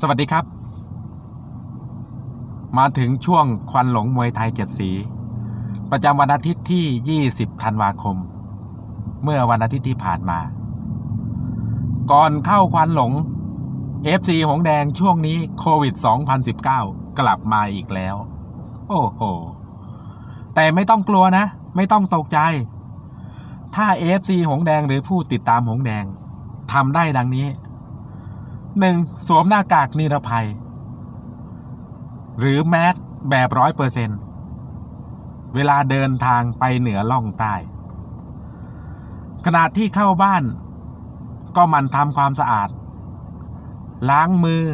สวัสดีครับ มาถึงช่วงควันหลงมวยไทยเจ็ดสี ประจำวันอาทิตย์ที่ 20 ธันวาคม เมื่อวันอาทิตย์ที่ผ่านมา ก่อนเข้าควันหลง FC หงแดงช่วงนี้โควิด 2019 กลับมาอีกแล้ว โอ้โห แต่ไม่ต้องกลัวนะ ไม่ต้องตกใจ ถ้า FC หงแดงหรือผู้ติดตามหงแดงทำได้ดังนี้ 1. สวมหน้ากากนิรภัย หรือแมสแบบร้อยเปอร์เซนเวลาเดินทางไปเหนือล่องใต้ ขณะที่เข้าบ้าน ก็มันทำความสะอาด ล้างมือ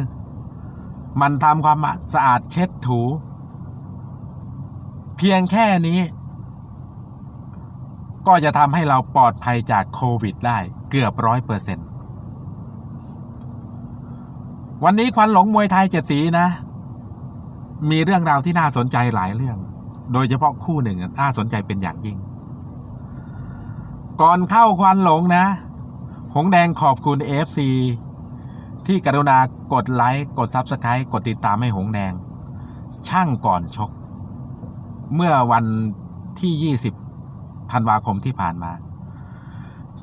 มันทำความสะอาดเช็ดถู เพียงแค่นี้ ก็จะทำให้เราปลอดภัยจากโควิดได้เกือบร้อยเปอร์เซ็นต์ วันนี้ควันหลงมวยไทยเจ็ดสีนะ มีเรื่องราวที่น่าสนใจหลายเรื่อง โดยเฉพาะคู่หนึ่งน่าสนใจเป็นอย่างยิ่ง ก่อนเข้าควันหลงนะ หงแดงขอบคุณ FC ที่กรุณากดไลค์กด Subscribe กดติดตามให้หงแดง ช่างก่อนชก เมื่อวันที่ 20ธันวาคมที่ผ่านมา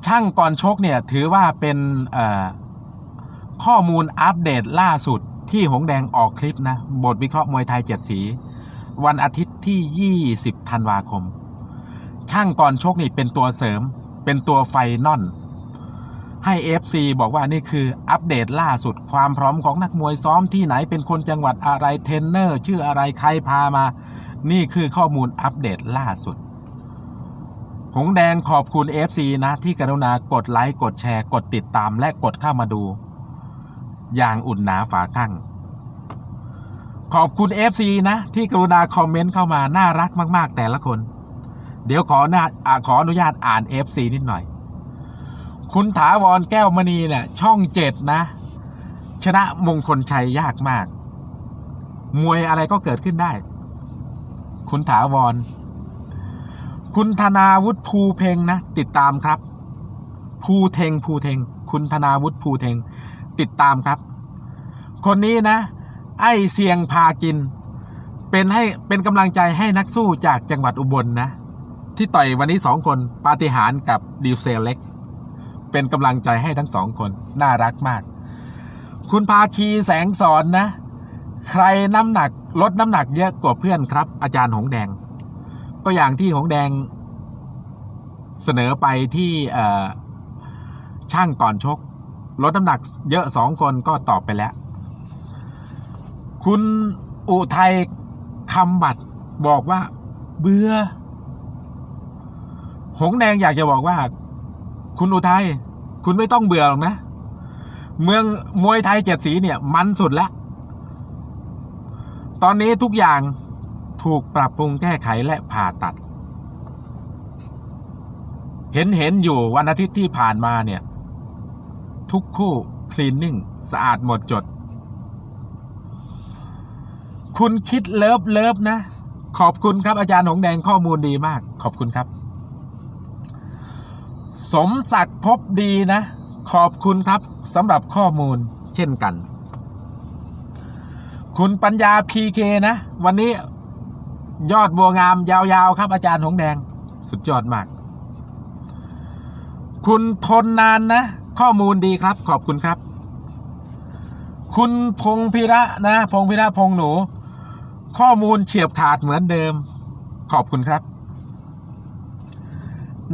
ช่างก่อนชกเนี่ยถือว่าเป็นเอ่อ ข้อมูลอัปเดตล่าสุดที่หงแดงออกคลิปนะ บทวิเคราะห์มวยไทยเจ็ดสี วันอาทิตย์ที่ 20 ธันวาคม ช่างก่อนชกนี่เป็นตัวเสริม เป็นตัวไฟนอลให้ FC บอกว่านี่คืออัปเดตล่าสุดความพร้อมของนักมวยซ้อมที่ไหนเป็นคนจังหวัดอะไรเทรนเนอร์ ชื่ออะไรใครพามา นี่คือข้อมูลอัปเดตล่าสุดหงแดงขอบคุณ FC นะที่กรุณากดไลค์กดแชร์กดติดตามและกดเข้ามาดู อย่างอุ่นหนาฝาข้งขอบคุณ FC นะ ที่กรุณาคอมเมนต์เข้ามา น่ารักมาก ๆ แต่ละคน เดี๋ยวขอนาอะขออนุญาตอ่าน FC นิดหน่อย คุณถาวรแก้วมณีเนี่ย ช่องเจ็ดนะ ชนะมงคลชัยยากมาก มวยอะไรก็เกิดขึ้นได้ คุณถาวร คุณธนาวุฒิภูเพงนะ ติดตามครับ ภูเทงภูเทง คุณธนาวุฒิภูเทง ติดตามครับ คนนี้นะ ไอ้เสียงพากิน เป็นให้เป็นกำลังใจให้นักสู้จากจังหวัดอุบลนะที่ต่อยวันนี้สองคนปาฏิหาริย์กับดิวเซลเล็ก เป็นกำลังใจให้ทั้งสองคน น่ารักมาก คุณพาคีแสงสอนนะ ใครน้ำหนักลดน้ำหนักเยอะกว่าเพื่อนครับ อาจารย์หงแดง ก็อย่างที่หงแดงเสนอไปที่ช่างก่อนชก ลดน้ำหนักเยอะสองคนก็ตอบไปแล้ว คุณอุทัยคำบัตรบอกว่า เบื่อ หงแดงอยากจะบอกว่า คุณอุทัยคุณไม่ต้องเบื่อหรอกนะ เมืองมวยไทยเจ็ดสีเนี่ย มันสุดแล้วตอนนี้ทุกอย่างถูกปรับปรุงแก้ไขและผ่าตัด เห็นเห็นอยู่วันอาทิตย์ที่ผ่านมาเนี่ย ทุกคู่คลีนนิ่งสะอาดหมดจด คุณคิดเลิฟเลิฟนะ ขอบคุณครับอาจารย์หงแดงข้อมูลดีมาก ขอบคุณครับ สมศักดิ์พบดีนะ ขอบคุณครับสำหรับข้อมูลเช่นกัน คุณปัญญาพีเคนะ วันนี้ยอดบัวงามยาวๆ ครับ อาจารย์หงแดง สุดยอดมาก คุณทนนานนะ ข้อมูลดีครับ ขอบคุณครับ คุณพงพิระนะ พงพิระพงหนู ข้อมูลเฉียบขาดเหมือนเดิม ขอบคุณครับ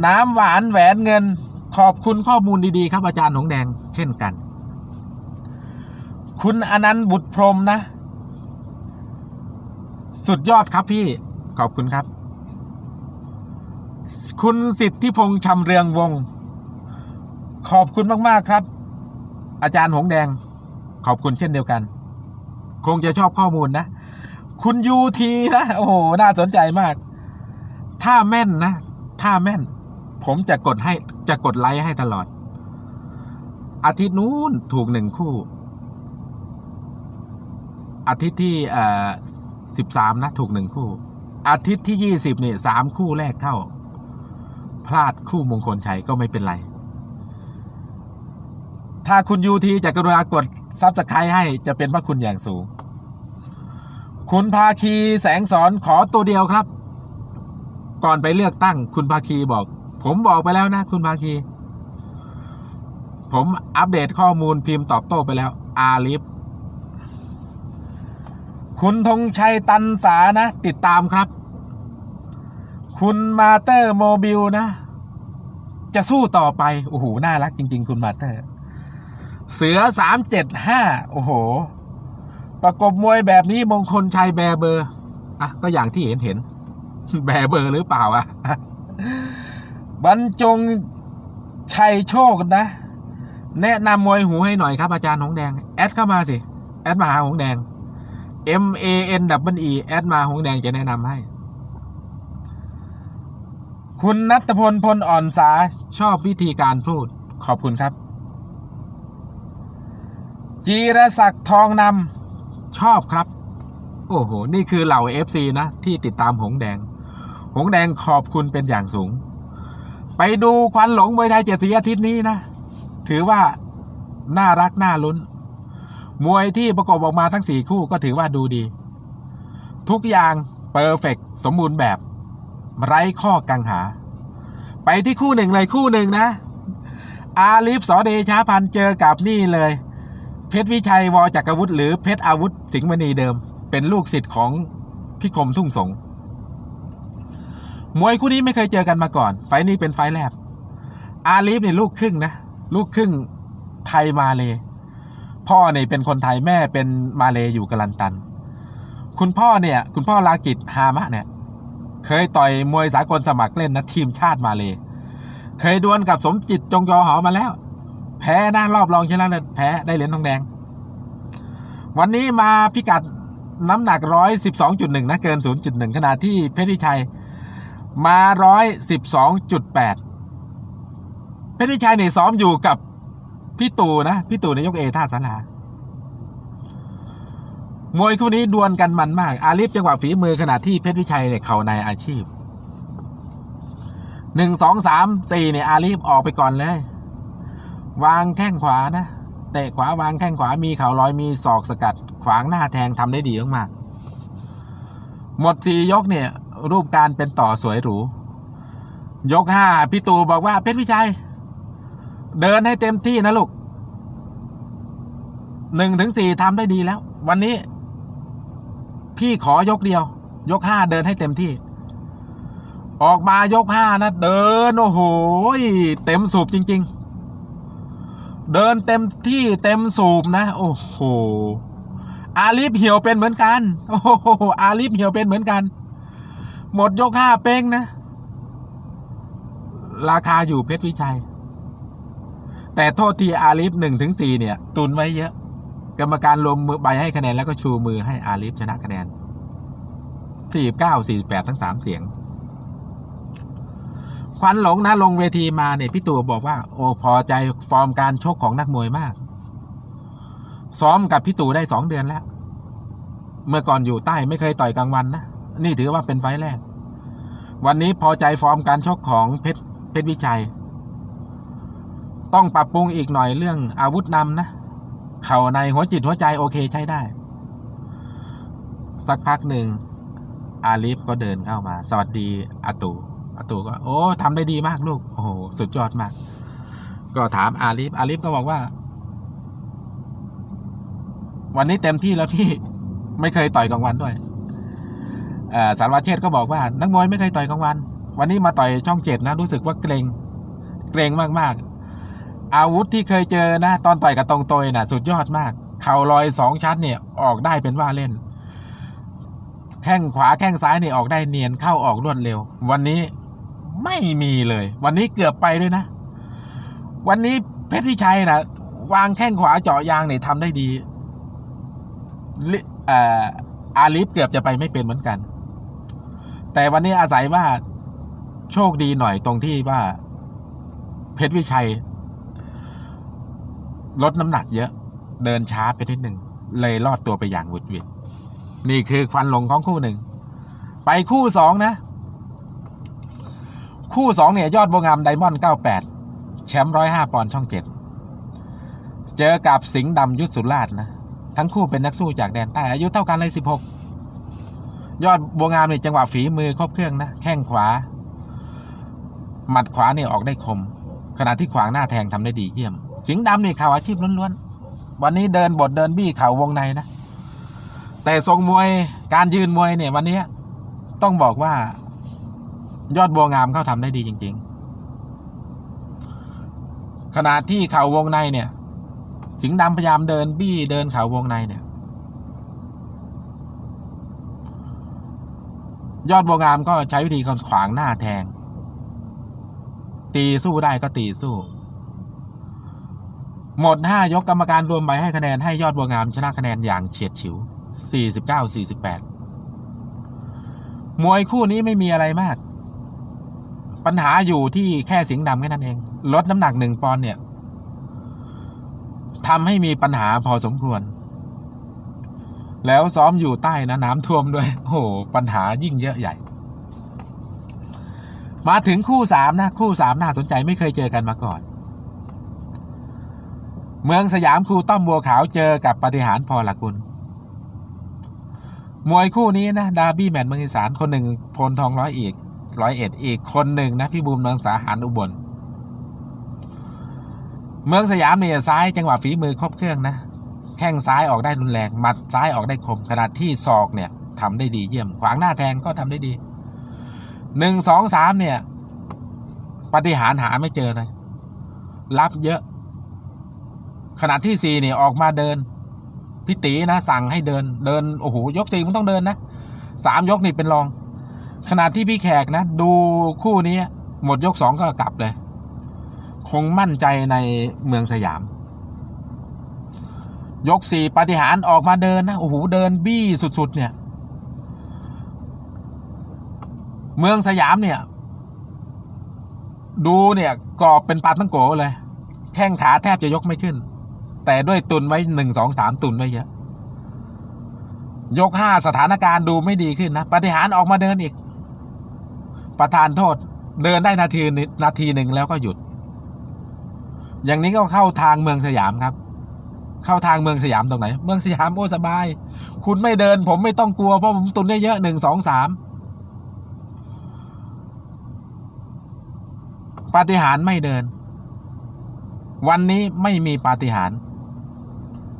น้ำหวานแหวนเงิน ขอบคุณข้อมูลดีๆ ครับอาจารย์หงแดง เช่นกัน คุณอนันต์บุตรพรมนะ สุดยอดครับพี่ ขอบคุณครับ คุณสิทธิพงษ์ชำเรืองวงศ์ ขอบคุณมาก ๆ ครับ อาจารย์หงแดง ขอบคุณเช่นเดียวกัน คงจะชอบข้อมูลนะ คุณยูทีนะ โอ้โห น่าสนใจมาก ถ้าแม่นนะ ถ้าแม่น ผมจะกดให้ จะกดไลค์ให้ตลอด อาทิตย์นู้นถูกหนึ่งคู่ อาทิตย์ที่เอ่อสิบสามนะ ถูกหนึ่งคู่ อาทิตย์ที่ยี่สิบนี่สามคู่แรกเข้า พลาดคู่มงคลชัยก็ไม่เป็นไร ถ้าคุณยูทีจะกรุณากดซับสไครต์ให้จะเป็นพระคุณอย่างสูง คุณภาคีแสงสอนขอตัวเดียวครับ ก่อนไปเลือกตั้ง คุณภาคีบอก ผมบอกไปแล้วนะ คุณภาคี ผมอัปเดตข้อมูลพิมพ์ตอบโต้ไปแล้ว อาลิฟคุณธงชัยตันสานะ ติดตามครับ คุณมาเตอร์โมบิลนะ จะสู้ต่อไป โอ้โห น่ารักจริง ๆ คุณมาเตอร์ เสือสามเจ็ดห้าโอ้โห ประกบมวยแบบนี้มงคลชัยแบร์เบอร์อะก็อย่างที่เห็นเห็น แบร์เบอร์หรือเปล่าอะบรรจงชัยโชคนะ แนะนำมวยหูให้หน่อยครับอาจารย์หงแดง แอดเข้ามาสิ แอดมาหาหงแดง M A N W E แอดมาหงแดงจะแนะนำให้ คุณนัทพลพลอ่อนสาชอบวิธีการพูด ขอบคุณครับ จีรศักดิ์ทองนำชอบครับ โอ้โห นี่คือเหล่า FC นะ ที่ติดตามหงแดง หงแดงขอบคุณเป็นอย่างสูง ไปดูควันหลงมวยไทยเจ็ดสีอาทิตย์นี้นะ ถือว่าน่ารักน่าลุ้น มวยที่ประกอบออกมาทั้งสี่คู่ก็ถือว่าดูดี ทุกอย่างเปอร์เฟกสมบูรณ์แบบ ไร้ข้อกังหา ไปที่คู่หนึ่งเลยคู่หนึ่งนะ อาลิฟสอเดชาพันเจอกับนี่เลย เพชรวิชัยวอจักรวุฒิหรือเพชรอาวุธสิงห์มณีเดิม เป็นลูกศิษย์ของพิคมทุ่งสงมวยคู่นี้ไม่เคยเจอกันมาก่อน ไฟนี้เป็นไฟแรกอาลีฟเนี่ยลูกครึ่งนะ ลูกครึ่งไทยมาเลยพ่อเนี่ยเป็นคนไทยแม่เป็นมาเลยอยู่กาลันตัน คุณพ่อเนี่ย คุณพ่อลากิจฮามะเนี่ย เคยต่อยมวยสากลสมัครเล่นนะทีมชาติมาเลย เคยดวลกับสมจิตจงยอหอมาแล้ว แพ้นะรอบรองชนะเลิศแพ้ได้เหรียญทองแดง วันนี้มาพิกัดน้ำหนักร้อยสิบสองจุดหนึ่งนะเกินศูนย์จุดหนึ่งขณะที่เพชรวิชัยมาร้อยสิบสองจุดแปดเพชรวิชัยเนี่ยซ้อมอยู่กับพี่ตู่นะพี่ตู่นายกเอท่าสารามวยคู่นี้ดวลกันมันมาก อาลิฟจังหวะฝีมือขณะที่เพชรวิชัยเนี่ยเข่าในอาชีพหนึ่งสองสามสี่เนี่ยอาลิฟออกไปก่อนเลย วางแข้งขวานะเตะขวาวางแข้งขวามีเข่าลอยมีศอกสกัด ขวางหน้าแทงทำได้ดีมากๆหมดสี่ยกเนี่ย รูปการเป็นต่อสวยหรู ยกห้าพี่ตูบอกว่าเพชรวิชัย เดินให้เต็มที่นะลูกหนึ่งถึงสี่ทำได้ดีแล้ว วันนี้ พี่ขอยกเดียว ยกห้าเดินให้เต็มที่ ออกมายกห้านะ เดิน โอ้โห เต็มสูบจริง ๆ เดินเต็มที่เต็มสูบนะ โอ้โห อาลิฟเหี่ยวเป็นเหมือนกัน โอ้โห อาลิฟเหี่ยวเป็นเหมือนกัน หมดยกห้าเป้งนะ ราคาอยู่เพชรวิชัย แต่โทษทีอาลิฟหนึ่งถึงสี่เนี่ย ตุนไว้เยอะ กรรมการรวมมือใบให้คะแนนแล้วก็ชูมือให้อาลิฟชนะคะแนนสี่เก้าสี่แปดทั้งสามเสียง ควันหลงนะลงเวทีมาเนี่ยพี่ตู่บอกว่า โอ้พอใจฟอร์มการชกของนักมวยมาก ซ้อมกับพี่ตู่ได้สองเดือนแล้ว เมื่อก่อนอยู่ใต้ไม่เคยต่อยกลางวันนะนี่ถือว่าเป็นไฟแรก วันนี้พอใจฟอร์มการชกของเพชรเพชรวิชัย ต้องปรับปรุงอีกหน่อยเรื่องอาวุธนำนะ เข่าในหัวจิตหัวใจโอเคใช้ได้ สักพักหนึ่งอาลิฟก็เดินเข้ามา สวัสดีอาตู อาตูก็ โอ้ทำได้ดีมากลูก โอ้โห สุดยอดมาก ก็ถามอาลิฟอาลิฟก็บอกว่า วันนี้เต็มที่แล้วพี่ ไม่เคยต่อยกลางวันด้วยสารวัตรเชษก็บอกว่า นักมวยไม่เคยต่อยกลางวัน วันนี้มาต่อยช่องเจ็ดนะ รู้สึกว่าเกรงเกรงมากๆ อาวุธที่เคยเจอนะ ตอนต่อยกับตรงตยนะ่ะ สุดยอดมาก เข่าลอยสองชั้นเนี่ย ออกได้เป็นว่าเล่นแข้งขวาแข้งซ้ายเนี่ยออกได้เนียนเข้าออกรวดเร็ว วันนี้ ไม่มีเลย วันนี้เกือบไปด้วยนะ วันนี้เพชรวิชัยนะวางแข้งขวาเจาะยางเนี่ยทำได้ดีลิอาลิฟเกือบจะไปไม่เป็นเหมือนกัน แต่วันนี้อาศัยว่าโชคดีหน่อยตรงที่ว่า เพชรวิชัย ลดน้ำหนักเยอะ เดินช้าไปนิดหนึ่ง เลยรอดตัวไปอย่างวุดวิดนี่คือควันหลงของคู่หนึ่ง ไปคู่สองนะ คู่สองเนี่ยยอดบวงามไดมอนด์เก้าแปดแชมป์ร้อยห้าปอนด์ช่องเจ็ดเจอกับสิงห์ดำยุทธสุราชนะ ทั้งคู่เป็นนักสู้จากแดนใต้อายุเท่ากันเลยสิบหกยอดบัวงามเนี่ยจังหวะฝีมือครบเครื่องนะ แข้งขวา หมัดขวาเนี่ยออกได้คม ขณะที่ขวางหน้าแทงทำได้ดีเยี่ยม สิงห์ดำเนี่เข่าอาชีพล้วนๆ วันนี้เดินบทเดินบี้เข่าวงในนะ แต่ทรงมวยการยืนมวยเนี่ยวันนี้ต้องบอกว่า ยอดบัวงามเขาทำได้ดีจริง ๆ ขณะที่เข่าวงในเนี่ย สิงห์ดำพยายามเดินบี้เดินเข่าวงในเนี่ย ยอดบัวงามก็ใช้วิธีการขวางหน้าแทง ตีสู้ได้ก็ตีสู้ หมดห้ายกกรรมการรวมใบให้คะแนนให้ยอดบัวงามชนะคะแนนอย่างเฉียดฉิว 49 48 มวยคู่นี้ไม่มีอะไรมาก ปัญหาอยู่ที่แค่สิงห์ดำแค่นั้นเอง ลดน้ำหนักหนึ่งปอนเนี่ยทำให้มีปัญหาพอสมควร แล้วซ้อมอยู่ใต้นะน้ำท่วมด้วย โอ้โห ปัญหายิ่งเยอะใหญ่ มาถึงคู่สามนะ คู่สามน่าสนใจไม่เคยเจอกันมาก่อน เมืองสยามครูต้อมบัวขาวเจอกับปฏิหารพอหลักบุญมวยคู่นี้นะ ดาร์บี้แมนเมืองอีสานคนหนึ่งพลทองร้อยอีก ร้อยเอ็ดอีกคนหนึ่งนะพี่บูมเมืองสาหารอุบล เมืองสยามเนี่ยซ้ายจังหวะฝีมือครบเครื่องนะแข้งซ้ายออกได้รุนแรงหมัดซ้ายออกได้คมขณะที่ศอกเนี่ยทำได้ดีเยี่ยม ขวางหน้าแทงก็ทำได้ดีหนึ่งสองสามเนี่ย ปฏิหารหาไม่เจอเลยรับเยอะขณะที่สี่เนี่ยออกมาเดินพี่ตีนะสั่งให้เดิน เดินโอ้โหยกสี่มันต้องเดินนะสามยกนี่เป็นรอง ขณะที่พี่แขกนะ ดูคู่นี้ หมดยกสองก็กลับเลย คงมั่นใจในเมืองสยาม ยกสี่ปฏิหารออกมาเดินนะโอ้โหเดินบี้สุด ๆ เนี่ย เมืองสยามเนี่ย ดูเนี่ยกอบเป็นปลาตั้งโกเลย แข้งขาแทบจะยกไม่ขึ้น แต่ด้วยตุนไว้หนึ่งสองสามตุนไว้เยอะยกห้าสถานการณ์ดูไม่ดีขึ้นนะปฏิหารออกมาเดินอีก ประธานโทษเดินได้นาทีนิดนาทีหนึ่งแล้วก็หยุด อย่างนี้ก็เข้าทางเมืองสยามครับ เข้าทางเมืองสยามตรงไหน เมืองสยามโอ้สบาย คุณไม่เดิน ผมไม่ต้องกลัวเพราะผมตุนได้เยอะหนึ่งสองสามปาฏิหาริย์ไม่เดิน วันนี้ไม่มีปาฏิหาริย์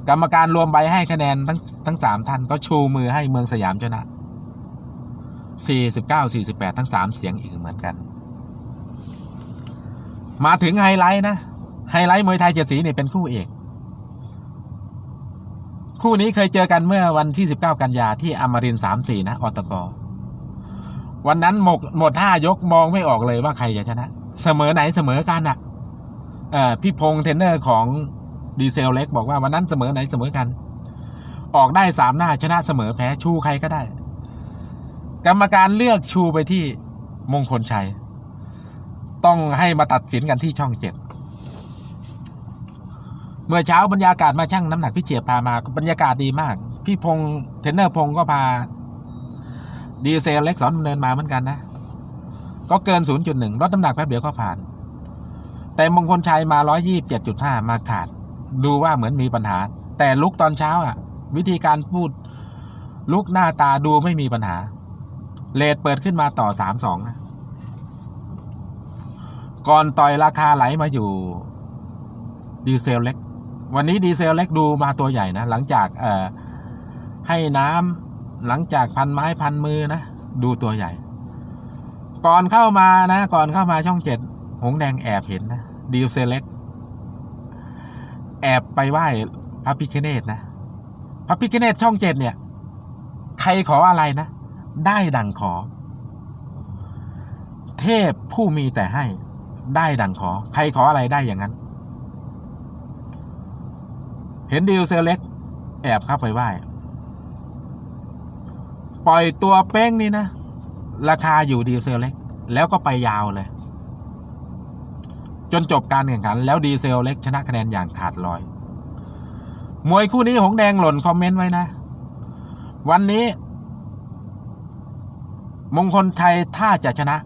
กรรมการรวมใบให้คะแนนทั้งทั้งสามท่านก็ชูมือให้เมืองสยามชนะ 49 48 ทั้งสามเสียงอีกเหมือนกัน มาถึงไฮไลท์นะ ไฮไลท์มวยไทยเจ็ดสีเนี่ยเป็นคู่เอก คู่นี้เคยเจอกันเมื่อวันที่ 19 กันยาที่อมรินสามสี่นะอตกวันนั้นหมดหมดห้ายกมองไม่ออกเลยว่าใครจะชนะ เสมอไหนเสมอกันอะเอ่อพี่พงษ์เทนเนอร์ของดีเซลเล็กบอกว่าวันนั้นเสมอไหนเสมอกัน ออกได้สามหน้าชนะเสมอแพ้ชูใครก็ได้ กรรมการเลือกชูไปที่มงคลชัย ต้องให้มาตัดสินกันที่ช่องเจ็ดเมื่อเช้าบรรยากาศมาช่างน้ำหนักพี่เจียบพามาบรรยากาศดีมาก พี่พงษ์เทรนเนอร์พงษ์ก็พา ดีเซลเล็กสอนดำเนินมาเหมือนกันนะ ก็เกิน 0.1ลดน้ำหนักแป๊บเดียวก็ผ่าน แต่มงคลชัยมา 127.5 มาขาด ดูว่าเหมือนมีปัญหา แต่ลุกตอนเช้าอะ วิธีการพูดลุกหน้าตาดูไม่มีปัญหา เลทเปิดขึ้นมาต่อ3-2นะ ก่อนต่อยราคาไหลมาอยู่ดีเซลเล็ก วันนี้ดีเซลเล็กดูมาตัวใหญ่นะ หลังจากเอ่อให้น้ำหลังจากพันไม้พันมือนะ ดูตัวใหญ่ ก่อนเข้ามานะ ก่อนเข้ามาช่องเจ็ดหงแดงแอบเห็นนะดีเซลเล็ก แอบไปไหว้พระพิคเนตนะ พระพิคเนตช่องเจ็ดเนี่ย ใครขออะไรนะ ได้ดังขอ เทพผู้มีแต่ให้ ได้ดังขอ ใครขออะไรได้อย่างนั้น เห็นดีลเซลเล็ก แอบเข้าไปไหว้ ปล่อยตัวเป้งนี่นะ ราคาอยู่ดีเซลเล็ก แล้วก็ไปยาวเลย จนจบการแข่งขัน แล้วดีเซลเล็ก ชนะคะแนนอย่างขาดลอย มวยคู่นี้หงแดงหล่นคอมเมนต์ไว้นะ วันนี้ มงคลชัยถ้าจะชนะ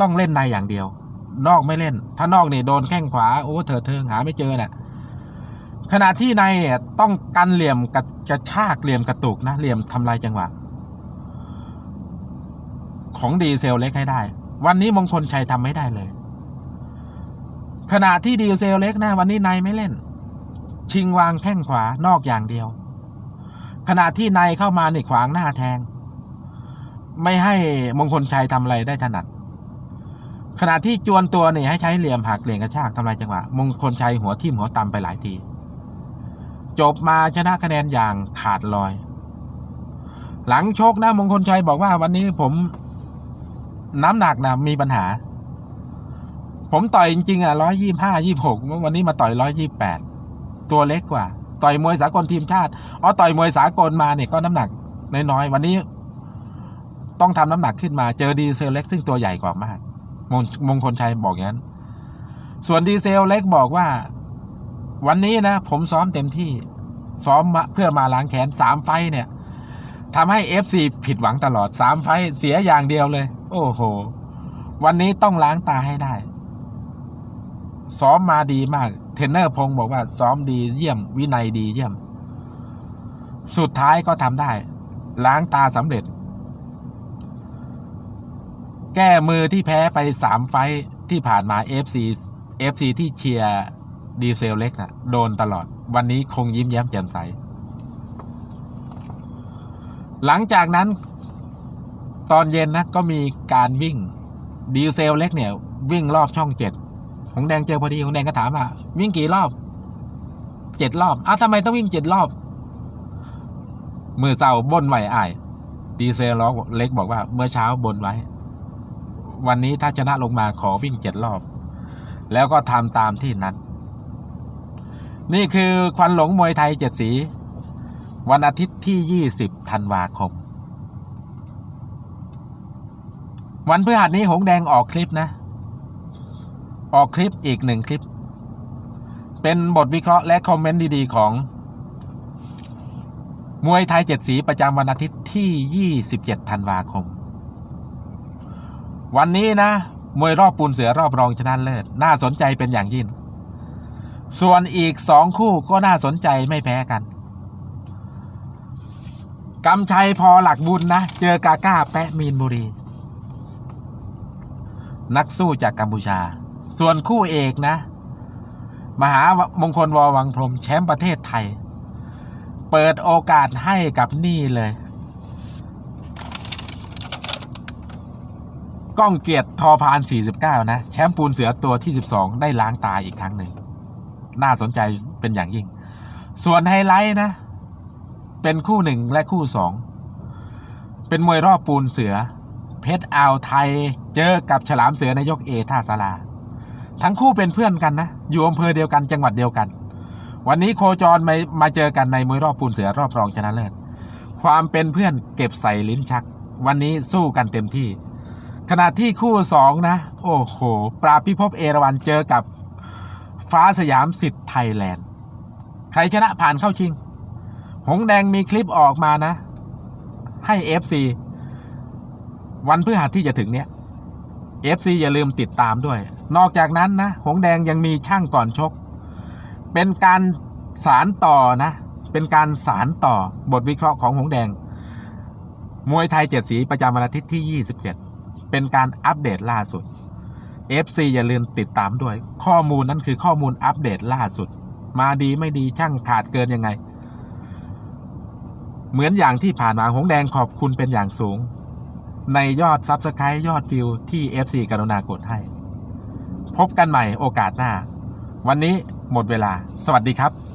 ต้องเล่นในอย่างเดียว นอกไม่เล่น ถ้านอกนี่โดนแข้งขวาโอ้เถิดเทิงหาไม่เจอเน่ะขณะที่ในต้องกันเหลี่ยมกระกระชากเหลี่ยมกระตุกนะเหลี่ยมทำลายจังหวะ ของดีเซลเล็กให้ได้ วันนี้มงคลชัยทำไม่ได้เลย ขณะที่ดีเซลเล็กนะวันนี้ในไม่เล่น ชิงวางแข้งขวานอกอย่างเดียว ขณะที่ในเข้ามาในขวางหน้าแทง ไม่ให้มงคลชัยทำอะไรได้ถนัด ขณะที่จวนตัวเนี่ยให้ใช้เหลี่ยมหักเหลี่ยมกระชากทำลายจังหวะ มงคลชัยหัวทิ่มหัวตำไปหลายที จบมาชนะคะแนนอย่างขาดลอย หลังชกนะมงคลชัยบอกว่าวันนี้ผมน้ำหนักนะมีปัญหา ผมต่อยจริงๆอะร้อยยี่ห้ายี่หกวันนี้มาต่อยร้อยยี่แปดตัวเล็กกว่า ต่อยมวยสากลทีมชาติอ๋อต่อยมวยสากลมาเนี่ยก็น้ำหนักน้อยๆวันนี้ ต้องทำน้ำหนักขึ้นมาเจอดีเซลเล็กซึ่งตัวใหญ่กว่ามาก มงมงคลชัยบอกอย่างนั้น ส่วนดีเซลเล็กบอกว่า วันนี้นะ ผมซ้อมเต็มที่ซ้อมมาเพื่อมาล้างแค้นสามไฟเนี่ยทำให้ FC ผิดหวังตลอดสามไฟเสียอย่างเดียวเลย โอ้โห วันนี้ต้องล้างตาให้ได้ ซ้อมมาดีมาก เทรนเนอร์พงศ์บอกว่าซ้อมดีเยี่ยม วินัยดีเยี่ยม สุดท้ายก็ทำได้ ล้างตาสำเร็จ แก้มือที่แพ้ไปสามไฟที่ผ่านมา FC FC ที่เชียร์ดีเซลเล็กนะโดนตลอด วันนี้คงยิ้มแย้มแจ่มใส หลังจากนั้น ตอนเย็นนะก็มีการวิ่งดีเซลเล็กเนี่ย วิ่งรอบช่องเจ็ดหงแดงเจอพอดีหงแดงก็ถามว่าวิ่งกี่รอบเจ็ดรอบอ้าวทำไมต้องวิ่งเจ็ดรอบ มือเศร้าบนไหวอ้าย ดีเซลเล็กบอกว่าเมื่อเช้าบนไว้ วันนี้ถ้าชนะลงมาขอวิ่งเจ็ดรอบ แล้วก็ทำตามที่นัด นี่คือควันหลงมวยไทยเจ็ดสี วันอาทิตย์ที่ 20ธันวาคม วันพฤหัสนี้หงแดงออกคลิปนะ ออกคลิปอีกหนึ่งคลิป เป็นบทวิเคราะห์และคอมเมนต์ดีๆของมวยไทยเจ็ดสีประจำวันอาทิตย์ที่ 27 ธันวาคม วันนี้นะ มวยรอบปูนเสือรอบรองชนะเลิศ น่าสนใจเป็นอย่างยิ่ง ส่วนอีกสองคู่ก็น่าสนใจไม่แพ้กันกำชัยพอหลักบุญนะ เจอกาก้าแปะมีนบุรี นักสู้จากกัมพูชา ส่วนคู่เอกนะ มหามงคลววังพรมแชมป์ประเทศไทย เปิดโอกาสให้กับนี่เลย ก้องเกียรติทอพาน 49 นะ แชมป์ปูนเสือตัวที่ 12 ได้ล้างตาอีกครั้งหนึ่ง น่าสนใจเป็นอย่างยิ่ง ส่วนไฮไลท์นะ เป็นคู่หนึ่งและคู่สอง เป็นมวยรอบปูนเสือ เพชรอ่าวไทยเจอกับฉลามเสือในยกเอท่าสาราทั้งคู่เป็นเพื่อนกันนะ อยู่อำเภอเดียวกันจังหวัดเดียวกัน วันนี้โคจรมามาเจอกันในมวยรอบปูนเสือรอบรองชนะเลิศความเป็นเพื่อนเก็บใส่ลิ้นชัก วันนี้สู้กันเต็มที่ ขณะที่คู่สองนะ โอ้โห ปราพิภพเอราวันเจอกับฟ้าสยามสิทธิ์ไทยแลนด์ ใครชนะผ่านเข้าชิง หงแดงมีคลิปออกมานะ ให้ FC วันพฤหัสที่จะถึงเนี้ย FC อย่าลืมติดตามด้วย นอกจากนั้นนะ หงแดงยังมีช่างก่อนชก เป็นการสารต่อนะ เป็นการสารต่อบทวิเคราะห์ของหงแดง มวยไทยเจ็ดสีประจำวันอาทิตย์ที่ 27 เป็นการอัปเดตล่าสุด FC อย่าลืมติดตามด้วย ข้อมูลนั้นคือข้อมูลอัปเดตล่าสุด มาดีไม่ดีช่างขาดเกินยังไง เหมือนอย่างที่ผ่านมาหงแดงขอบคุณเป็นอย่างสูง ในยอดซับสไครต์ยอดวิวที่ FC กรุณากดให้ พบกันใหม่โอกาสหน้า วันนี้หมดเวลา สวัสดีครับ